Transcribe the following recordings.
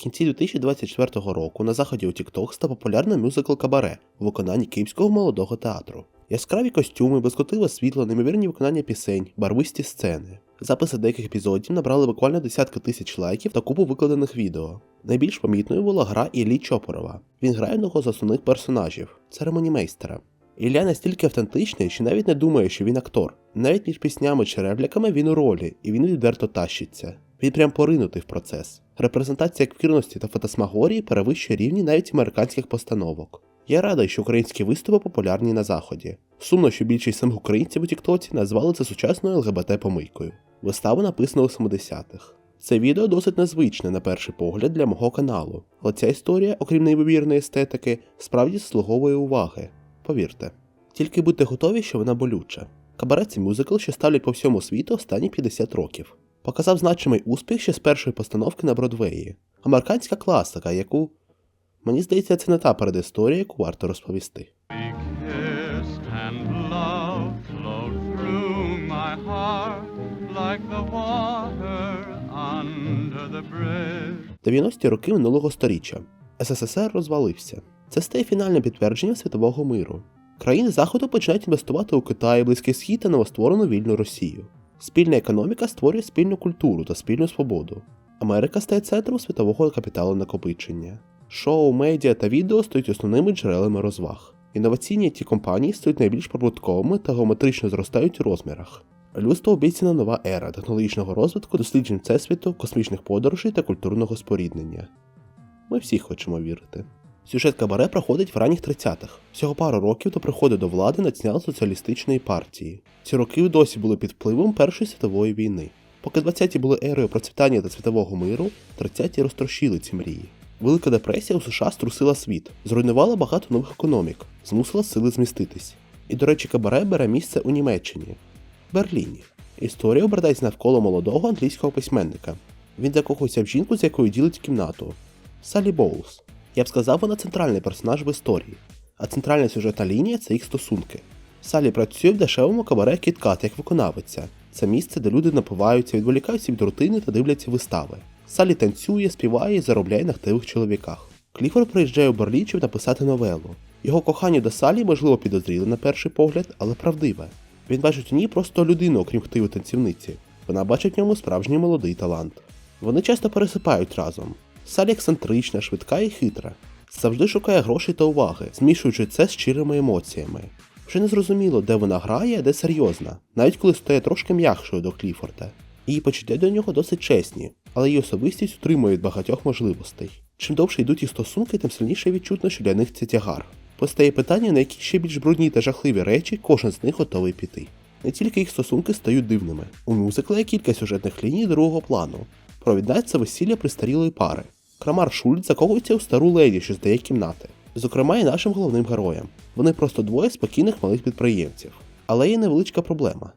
В кінці 2024 року на заході у TikTok став популярний мюзикл Кабаре у виконанні Київського молодого театру. Яскраві костюми, безкотливе світло, неймовірні виконання пісень, барвисті сцени. Записи деяких епізодів набрали буквально десятки тисяч лайків та купу викладених відео. Найбільш помітною була гра Іллі Чопорова. Він грає одного з основних персонажів церемонімейстера. Ілля настільки автентичний, що навіть не думає, що він актор. Навіть між піснями чи репліками він у ролі, і він відверто тащиться. Він прям поринутий в процес. Репрезентація квірності та фотосмагорії перевищує рівні навіть американських постановок. Я радий, що українські виступи популярні на заході. Сумно, що більшість самих українців у Тіктоці назвали це сучасною ЛГБТ-помийкою. Вистава написана у 70-х. Це відео досить незвичне на перший погляд для мого каналу, але ця історія, окрім неймовірної естетики, справді заслуговує уваги. Повірте. Тільки будьте готові, що вона болюча. Кабаре це мюзикл, що ставлять по всьому світу останні 50 років. Показав значимий успіх ще з першої постановки на Бродвеї. Американська класика, яку. Мені здається, це не та передісторія, яку варто розповісти. 90-ті роки минулого сторіччя. СССР розвалився. Це стає фінальним підтвердженням світового миру. Країни Заходу починають інвестувати у Китай, Близький Схід та новостворену вільну Росію. Спільна економіка створює спільну культуру та спільну свободу. Америка стає центром світового капіталу накопичення. Шоу, медіа та відео стають основними джерелами розваг. Інноваційні ті компанії стають найбільш прибутковими та геометрично зростають у розмірах. Людство обіцяна нова ера технологічного розвитку, досліджень всесвіту, космічних подорожей та культурного споріднення. Ми всі хочемо вірити. Сюжет Кабаре проходить в ранніх 30-х. Всього пару років до приходу до влади націонал-соціалістичної партії. Ці роки досі були під впливом Першої світової війни. Поки 20-ті були ерою процвітання та світового миру, 30-ті розтрощили ці мрії. Велика депресія у США струсила світ, зруйнувала багато нових економік, змусила сили зміститись. І, до речі, Кабаре бере місце у Німеччині, Берліні. Історія обертається навколо молодого англійського письменника. Він закохується в жінку, з якою ділить кімнату. Салі Боулс. Я б сказав, вона центральний персонаж в історії, а центральна сюжетна лінія це їх стосунки. Салі працює в дешевому кабаре Кіткат як виконавиця. Це місце, де люди напиваються, відволікаються від рутини та дивляться вистави. Салі танцює, співає і заробляє на хтивих чоловіках. Кліфорд приїжджає у Берлін, щоб написати новелу. Його кохання до Салі, можливо, підозріле на перший погляд, але правдиве. Він бачить у ній просто людину, окрім хтивої танцівниці. Вона бачить в ньому справжній молодий талант. Вони часто пересипають разом. Салі ексцентрична, швидка і хитра. Завжди шукає грошей та уваги, змішуючи це з щирими емоціями. Вже не зрозуміло, де вона грає, а де серйозна, навіть коли стає трошки м'якшою до Кліфорда. Її почуття до нього досить чесні, але її особистість утримує від багатьох можливостей. Чим довше йдуть їх стосунки, тим сильніше відчутно, що для них це тягар. Постає питання, на які ще більш брудні та жахливі речі кожен з них готовий піти. Не тільки їх стосунки стають дивними. У мюзикла є кілька сюжетних ліній другого плану. Провіднається весілля пристарілої пари. Крамар Шульц закохується у стару леді, що здає кімнати. Зокрема, і нашим головним героям. Вони просто двоє спокійних малих підприємців. Але є невеличка проблема.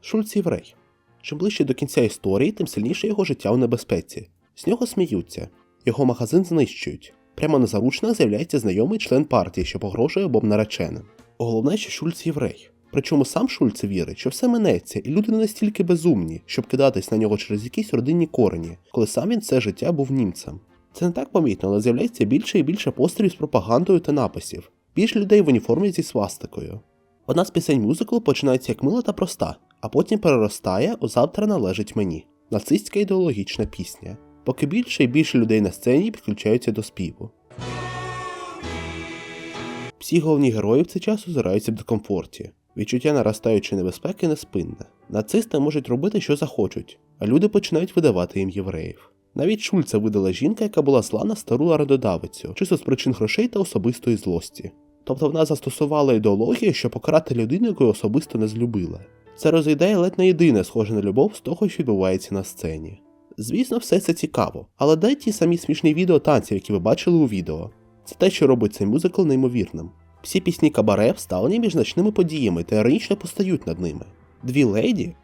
Шульц єврей. Чим ближче до кінця історії, тим сильніше його життя у небезпеці. З нього сміються, його магазин знищують. Прямо на заручниках з'являється знайомий член партії, що погрожує обом нареченим. Головне, що Шульц єврей. Причому сам Шульц вірить, що все минеться, і люди не настільки безумні, щоб кидатись на нього через якісь родинні корені, коли сам він все життя був німцем. Це не так помітно, але з'являється більше і більше постерів з пропагандою та написів, більше людей в уніформі зі свастикою. Одна з пісень мюзиклу починається як мила та проста, а потім переростає у завтра належить мені. Нацистська ідеологічна пісня. Поки більше і більше людей на сцені підключаються до співу. Всі головні герої в цей час озираються в дискомфорті. Відчуття наростаючої небезпеки неспинне. Нацисти можуть робити, що захочуть, а люди починають видавати їм євреїв. Навіть Шульца видала жінка, яка була зла на стару орендодавицю, чисто з причин грошей та особистої злості. Тобто вона застосувала ідеологію, щоб покарати людину, яку особисто не злюбила. Це розійдає ледь не єдине схоже на любов з того, що відбувається на сцені. Звісно, все це цікаво, але де ті самі смішні відео танців, які ви бачили у відео. Це те, що робить цей мюзикл неймовірним. Всі пісні кабаре вставлені між значними подіями та іронічно постають над ними. Дві леді.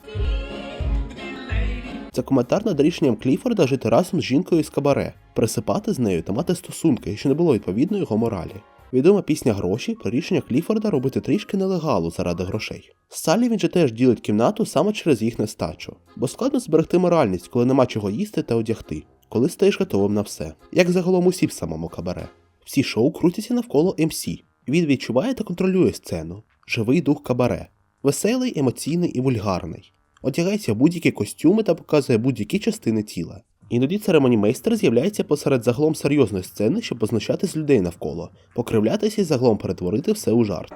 Це коментар над рішенням Кліфорда жити разом з жінкою з кабаре, присипати з нею та мати стосунки, що не було відповідно його моралі. Відома пісня гроші про рішення Кліфорда робити трішки нелегалу заради грошей. Саллі він же теж ділить кімнату саме через їх нестачу, бо складно зберегти моральність, коли нема чого їсти та одягти. коли стаєш готовим на все, як загалом усі в самому кабаре. Всі шоу крутяться навколо МС. Він відчуває та контролює сцену. Живий дух кабаре. Веселий, емоційний і вульгарний. Одягається в будь-які костюми та показує будь-які частини тіла. Іноді церемонімейстер з'являється посеред загалом серйозної сцени, щоб позначати з людей навколо, покривлятися і загалом перетворити все у жарт.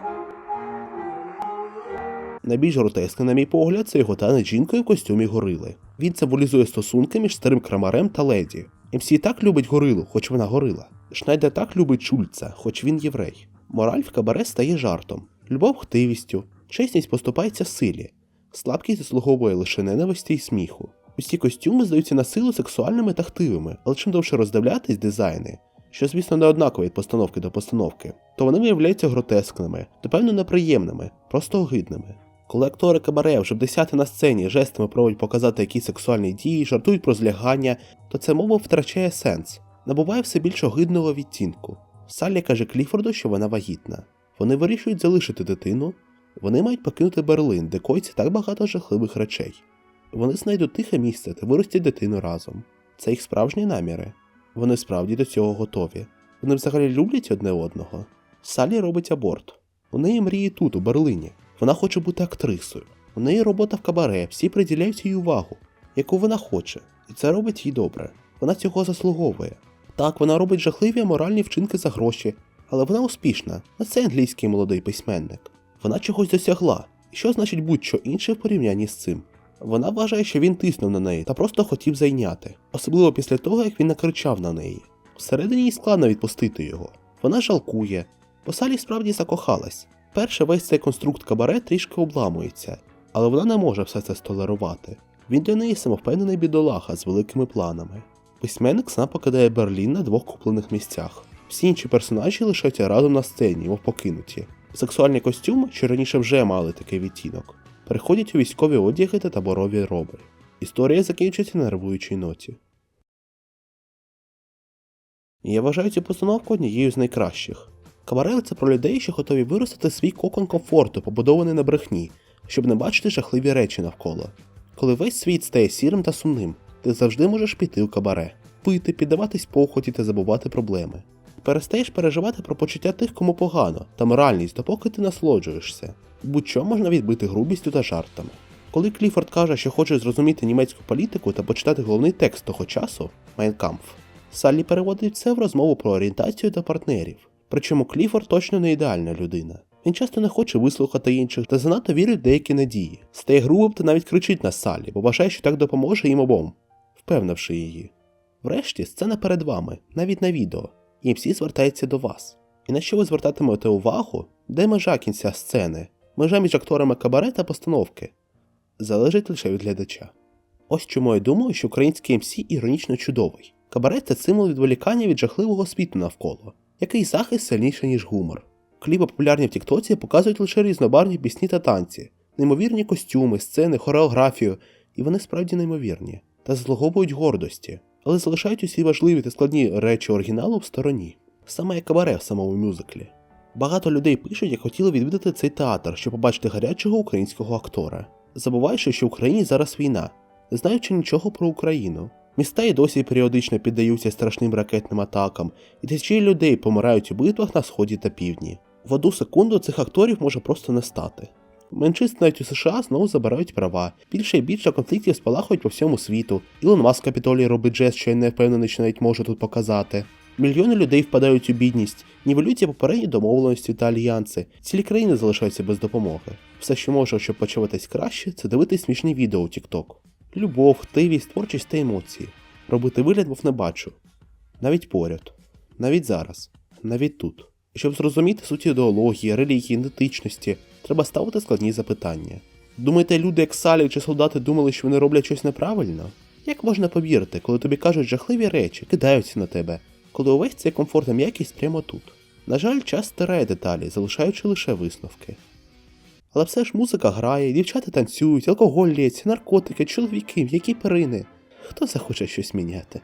Найбільш гротескне, на мій погляд, це його танець жінкою в костюмі горили. Він символізує стосунки між старим крамарем та леді. МС так любить горилу, хоч вона горила. Шнайдер так любить Шульца, хоч він єврей. Мораль в кабаре стає жартом, любов хтивістю, чесність поступається силі, слабкість заслуговує лише ненависті й сміху. Усі костюми здаються на силу сексуальними та хтивими, але чим довше роздивлятись дизайни, що, звісно, не однакові від постановки до постановки, то вони виявляються гротескними, то певно неприємними, просто огидними. Коли актори кабаре вже десяти на сцені жестами пробують показати якісь сексуальні дії, жартують про злягання, то ця мова втрачає сенс, набуває все більш огидного відтінку. Саллі каже Кліфорду, що вона вагітна. Вони вирішують залишити дитину, вони мають покинути Берлин, де коїться так багато жахливих речей. Вони знайдуть тихе місце та виростять дитину разом. Це їх справжні наміри. Вони справді до цього готові. Вони взагалі люблять одне одного. Салі робить аборт. У неї мрії тут, у Берлині. Вона хоче бути актрисою. У неї робота в кабаре, всі приділяють їй увагу, яку вона хоче, і це робить їй добре. Вона цього заслуговує. Так, вона робить жахливі аморальні вчинки за гроші, але вона успішна. На це англійський молодий письменник. Вона чогось досягла. І що значить будь-що інше в порівнянні з цим? Вона вважає, що він тиснув на неї та просто хотів зайняти, особливо після того, як він накричав на неї. Всередині їй складно відпустити його. Вона жалкує, бо Салі справді закохалась. Перше, весь цей конструкт кабаре трішки обламується, але вона не може все це столерувати. Він для неї самовпевнений бідолаха з великими планами. Письменник сам покидає Берлін на двох куплених місцях. Всі інші персонажі лишаються разом на сцені, мов покинуті. Сексуальні костюми, що раніше вже мали такий відтінок, переходять у військові одяги та таборові роби. Історія закінчується на нервуючій ноті. Я вважаю цю постановку однією з найкращих. Кабарели це про людей, що готові виростити свій кокон комфорту, побудований на брехні, щоб не бачити жахливі речі навколо. Коли весь світ стає сірим та сумним, ти завжди можеш піти в кабаре, пити, піддаватись похоті та забувати проблеми. Перестаєш переживати про почуття тих, кому погано, та моральність, допоки ти насолоджуєшся. Будь-що можна відбити грубістю та жартами. Коли Кліфорд каже, що хоче зрозуміти німецьку політику та почитати головний текст того часу Майнкамф, Саллі переводить це в розмову про орієнтацію та партнерів. Причому Кліфорд точно не ідеальна людина. Він часто не хоче вислухати інших та занадто вірить в деякі надії, стає грубим та навіть кричить на Саллі, бо вважає, що так допоможе їм обом, впевнивши її. Врешті сцена перед вами, навіть на відео, і всі звертаються до вас. І на що ви звертатимете увагу, де межа кінця сцени, межа між акторами кабаре та постановки, залежить лише від глядача. Ось чому я думаю, що український МС іронічно чудовий. Кабаре це символ відволікання від жахливого світу навколо, який захист сильніше, ніж гумор. Кліпи популярні в Тіктоці показують лише різнобарвні пісні та танці, неймовірні костюми, сцени, хореографію, і вони справді неймовірні, та заслуговують гордості, але залишають усі важливі та складні речі оригіналу в стороні, саме як кабаре в самому мюзиклі. Багато людей пишуть, як хотіли відвідати цей театр, щоб побачити гарячого українського актора, забуваючи, що в Україні зараз війна, не знаючи нічого про Україну. Міста і досі періодично піддаються страшним ракетним атакам, і тисячі людей помирають у битвах на сході та півдні. В одну секунду цих акторів може просто не стати. Меншинств навіть у США знову забирають права. Більше і більше конфліктів спалахують по всьому світу. Ілон Маск капітолій робить жест, що я не впевнений, що навіть може тут показати. Мільйони людей впадають у бідність, нівелюються попередні домовленості та альянси. Цілі країни залишаються без допомоги. Все, що може, щоб почуватись краще, це дивитись смішні відео у TikTok. Любов, хтивість, творчість та емоції. Робити вигляд, мов не бачу. Навіть поряд, навіть зараз, навіть тут. Щоб зрозуміти суть ідеології, релігії, ідентичності, треба ставити складні запитання. Думаєте, люди, як Салі чи солдати думали, що вони роблять щось неправильно? Як можна повірити, коли тобі кажуть жахливі речі, кидаються на тебе, коли увесь цей комфорт і м'якість прямо тут? На жаль, час стирає деталі, залишаючи лише висновки. Але все ж музика грає, дівчата танцюють, алкоголь лється, наркотики, чоловіки, м'які перини. Хто захоче щось міняти?